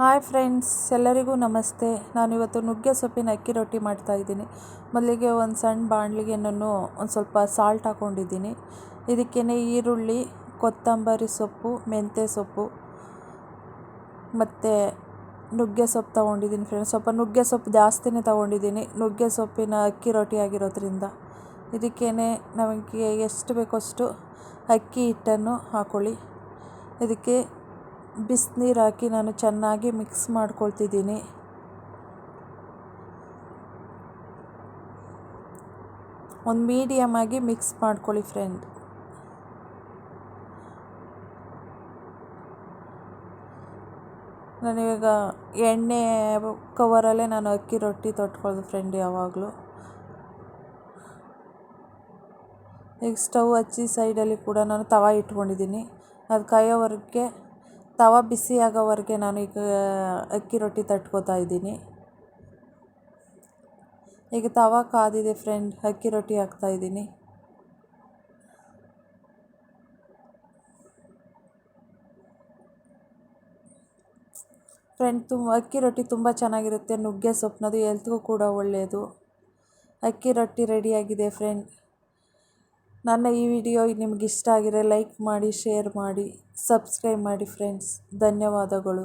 Hi friends, ಎಲ್ಲರಿಗೂ ನಮಸ್ತೆ. ನಾನು ಇವತ್ತು ನುಗ್ಗೆ ಸೊಪ್ಪಿನ ಅಕ್ಕಿ ರೊಟ್ಟಿ ಮಾಡ್ತಾಯಿದ್ದೀನಿ ಮೊದಲಿಗೆ ಒಂದು ಸಣ್ಣ ಬಾಣಲಿಗೆ ನಾನು ಒಂದು ಸ್ವಲ್ಪ ಸಾಲ್ಟ್ ಹಾಕ್ಕೊಂಡಿದ್ದೀನಿ. ಇದಕ್ಕೇ ಈರುಳ್ಳಿ, ಕೊತ್ತಂಬರಿ ಸೊಪ್ಪು, ಮೆಂತ್ಯ ಸೊಪ್ಪು ಮತ್ತು ನುಗ್ಗೆ ಸೊಪ್ಪು ತೊಗೊಂಡಿದ್ದೀನಿ ಫ್ರೆಂಡ್ಸ್. ಸ್ವಲ್ಪ ನುಗ್ಗೆ ಸೊಪ್ಪು ಜಾಸ್ತಿನೇ ತೊಗೊಂಡಿದ್ದೀನಿ. ನುಗ್ಗೆ ಸೊಪ್ಪಿನ ಅಕ್ಕಿ ರೊಟ್ಟಿ ಆಗಿರೋದ್ರಿಂದ ಇದಕ್ಕೇ ನಮಗೆ ಎಷ್ಟು ಬೇಕೋ ಅಷ್ಟು ಅಕ್ಕಿ ಹಿಟ್ಟನ್ನು ಹಾಕ್ಕೊಳ್ಳಿ ಇದಕ್ಕೆ ಬಿಸಿನೀರು ಹಾಕಿ ನಾನು ಚೆನ್ನಾಗಿ ಮಿಕ್ಸ್ ಮಾಡ್ಕೊಳ್ತಿದ್ದೀನಿ. ಒಂದು ಮೀಡಿಯಮ್ ಆಗಿ ಮಿಕ್ಸ್ ಮಾಡ್ಕೊಳ್ಳಿ ಫ್ರೆಂಡ್ ನಾನಿವಾಗ ಎಣ್ಣೆ ಕವರಲ್ಲೇ ನಾನು ಅಕ್ಕಿ ರೊಟ್ಟಿ ತೊಟ್ಕೊಳ್ಳೋದು ಫ್ರೆಂಡ್ ಯಾವಾಗಲೂ. ಈಗ ಸ್ಟವ್ ಹಚ್ಚಿ ಸೈಡಲ್ಲಿ ಕೂಡ ನಾನು ತವ ಇಟ್ಕೊಂಡಿದ್ದೀನಿ. ಅದು ಕಾಯೋವರೆಗೆ ತವ ಬಿಸಿ ಆಗೋವರೆಗೆ ನಾನು ಈಗ ಅಕ್ಕಿ ರೊಟ್ಟಿ ತಟ್ಕೋತಾ ಇದ್ದೀನಿ. ಈಗ ತವ ಕಾದಿದೆ ಫ್ರೆಂಡ್ ಅಕ್ಕಿ ರೊಟ್ಟಿ ಹಾಕ್ತಾ ಇದ್ದೀನಿ. ಫ್ರೆಂಡ್ ತುಂಬ ಅಕ್ಕಿ ರೊಟ್ಟಿ ತುಂಬ ಚೆನ್ನಾಗಿರುತ್ತೆ, ನುಗ್ಗೆ ಸೊಪ್ಪಿನದು ಎಲ್ತ್ಗೂ ಕೂಡ ಒಳ್ಳೆಯದು ಅಕ್ಕಿ ರೊಟ್ಟಿ ರೆಡಿಯಾಗಿದೆ ಫ್ರೆಂಡ್ ನನ್ನ ಈ ವಿಡಿಯೋ ನಿಮಗಿಷ್ಟ ಆಗಿದ್ರೆ ಲೈಕ್ ಮಾಡಿ ಶೇರ್ ಮಾಡಿ ಸಬ್ಸ್ಕ್ರೈಬ್ ಮಾಡಿ ಫ್ರೆಂಡ್ಸ್ ಧನ್ಯವಾದಗಳು.